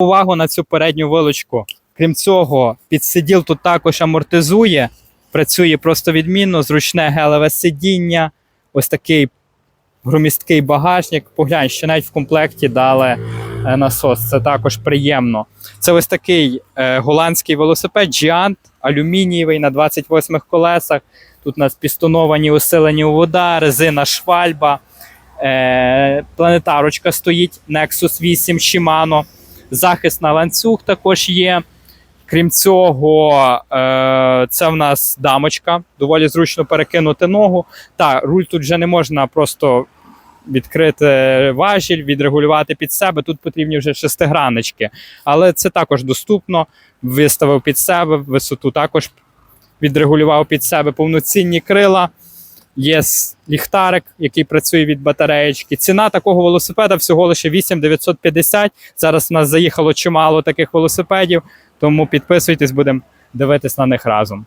увагу на цю передню вилочку. Крім цього, підсиділ тут також амортизує, працює просто відмінно, зручне гелеве сидіння, ось такий громісткий багажник. Поглянь, що навіть в комплекті дали е, насос. Це також приємно. Це ось такий е, голландський велосипед Giant, алюмінієвий на 28 колесах. Тут у нас пістоновані усилені вода, резина швальба, е, планетарочка стоїть Nexus 8 Shimano. Захист на ланцюг також є. Крім цього, е, це в нас дамочка. Доволі зручно перекинути ногу. Та руль тут вже не можна просто відкрити важіль, відрегулювати під себе. Тут потрібні вже шестиграннички. Але це також доступно. Виставив під себе, висоту також відрегулював під себе повноцінні крила. Є ліхтарик, який працює від батареєчки. Ціна такого велосипеда всього лише 8950. Зараз в нас заїхало чимало таких велосипедів, тому підписуйтесь, будемо дивитись на них разом.